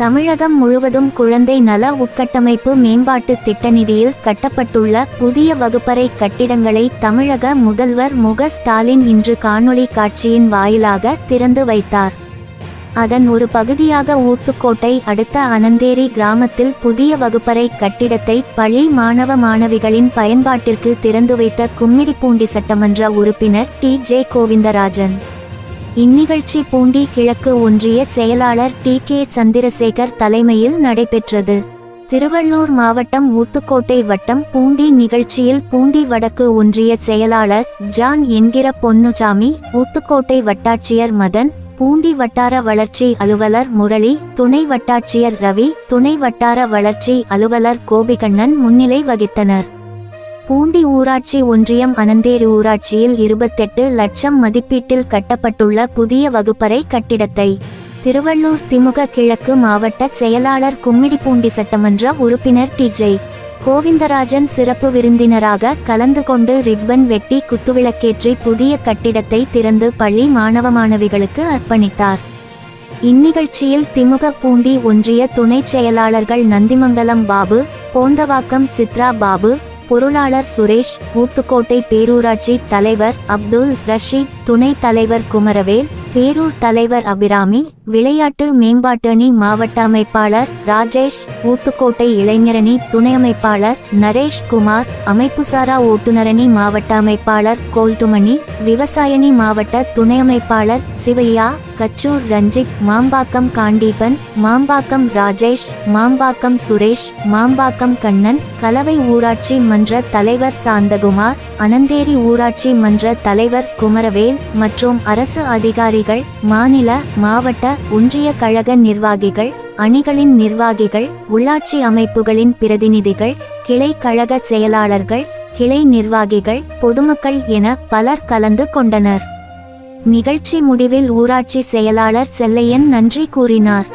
தமிழகம் முழுவதும் குழந்தை நல உட்கட்டமைப்பு மேம்பாட்டு திட்ட நிதியில் கட்டப்பட்டுள்ள புதிய வகுப்பறை கட்டிடங்களை தமிழக முதல்வர் முக ஸ்டாலின் இன்று காணொளி காட்சியின் வாயிலாக திறந்து வைத்தார். அதன் ஒரு பகுதியாக ஊத்துக்கோட்டை அடுத்த அனந்தேரி கிராமத்தில் புதிய வகுப்பறை கட்டிடத்தை பள்ளி மாணவ மாணவிகளின் பயன்பாட்டிற்கு திறந்து வைத்த கும்மிடிப்பூண்டி சட்டமன்ற உறுப்பினர் டி ஜே கோவிந்தராஜன். இந்நிகழ்ச்சி பூண்டி கிழக்கு ஒன்றிய செயலாளர் டி கே சந்திரசேகர் தலைமையில் நடைபெற்றது. திருவள்ளூர் மாவட்டம் ஊத்துக்கோட்டை வட்டம் பூண்டி நிகழ்ச்சியில் பூண்டி வடக்கு ஒன்றிய செயலாளர் ஜான் என்கிற பொன்னுசாமி ஊத்துக்கோட்டை வட்டாட்சியர் மதன் பூண்டி வட்டார வளர்ச்சி அலுவலர் முரளி துணை வட்டாட்சியர் ரவி துணை வட்டார வளர்ச்சி அலுவலர் கோபிகண்ணன் முன்னிலை வகித்தனர். பூண்டி ஊராட்சி ஒன்றியம் அனந்தேரி ஊராட்சியில் இருபத்தெட்டு லட்சம் மதிப்பீட்டில் கட்டப்பட்டுள்ள புதிய வகுப்பறை கட்டிடத்தை திருவள்ளூர் திமுக கிழக்கு மாவட்ட செயலாளர் கும்மிடிப்பூண்டி சட்டமன்ற உறுப்பினர் டிஜே கோவிந்தராஜன் சிறப்பு விருந்தினராக கலந்து கொண்டு ரிப்பன் வெட்டி குத்துவிளக்கேற்றி புதிய கட்டிடத்தை திறந்து பள்ளி மாணவ மாணவிகளுக்கு அர்ப்பணித்தார். இந்நிகழ்ச்சியில் திமுக பூண்டி ஒன்றிய துணைச் செயலாளர்கள் நந்திமங்கலம் பாபு போந்தவாக்கம் சித்ரா பாபு பொருளாளர் சுரேஷ் ஊத்துக்கோட்டை பேரூராட்சி தலைவர் அப்துல் ரஷீத் துணைத் தலைவர் குமரவேல் பேரூர் தலைவர் அபிராமி விளையாட்டு மேம்பாட்டணி மாவட்ட அமைப்பாளர் ராஜேஷ் ஊத்துக்கோட்டை இளைஞரணி துணை அமைப்பாளர் நரேஷ் குமார் அமைப்புசாரா ஓட்டுநரணி மாவட்ட அமைப்பாளர் கோல்துமணி விவசாயணி மாவட்ட துணை அமைப்பாளர் சிவையா கச்சூர் ரஞ்சித் மாம்பாக்கம் காண்டீபன் மாம்பாக்கம் ராஜேஷ் மாம்பாக்கம் சுரேஷ் மாம்பாக்கம் கண்ணன் கலவை ஊராட்சி மன்ற தலைவர் சாந்தகுமார் அனந்தேரி ஊராட்சி மன்ற தலைவர் குமரவேல் மற்றும் அரசு அதிகாரி அதிகாரிகள் மாநில மாவட்ட ஒன்றிய கழக நிர்வாகிகள் அணிகளின் நிர்வாகிகள் உள்ளாட்சி அமைப்புகளின் பிரதிநிதிகள் கிளை கழக செயலாளர்கள் கிளை நிர்வாகிகள் பொதுமக்கள் என பலர் கலந்து கொண்டனர். நிகழ்ச்சி முடிவில் ஊராட்சி செயலாளர் செல்லையன் நன்றி கூறினார்.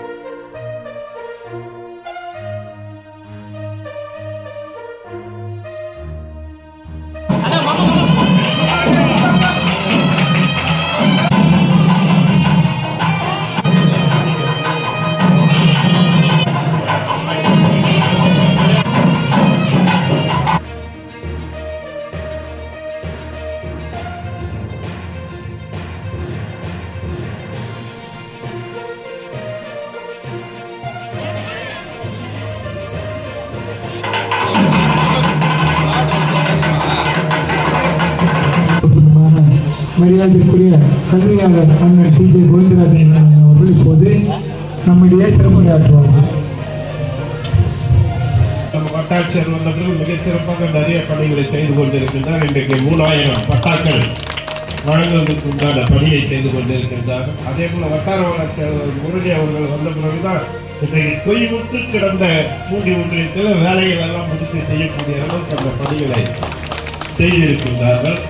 மரியாதைக்குரிய கல்வியாளர் அண்ணன் டி ஜே கோவிந்தராஜன் அவர்கள் இப்போது நம்மிடையே சிறப்புரையாற்றுவார்கள். நம்ம வட்டாட்சியர் வந்தவர்கள் மிக சிறப்பாக நிறைய பணிகளை செய்து கொண்டிருக்கின்றார். இன்றைக்கு மூணாயிரம் பட்டாக்கள் வழங்குவதற்கு உண்டான பணியை செய்து கொண்டிருக்கின்றார். அதே போல வட்டார வளர்ச்சி அலுவலர் முரளி அவர்கள் வந்த பிறகுதான் இன்றைக்கு தொய்வுற்று கிடந்த மூடி ஒன்றியத்தில் வேலையை எல்லாம் முடித்து செய்யக்கூடிய அளவுக்கு அந்த பணிகளை செய்திருக்கின்றார்கள்.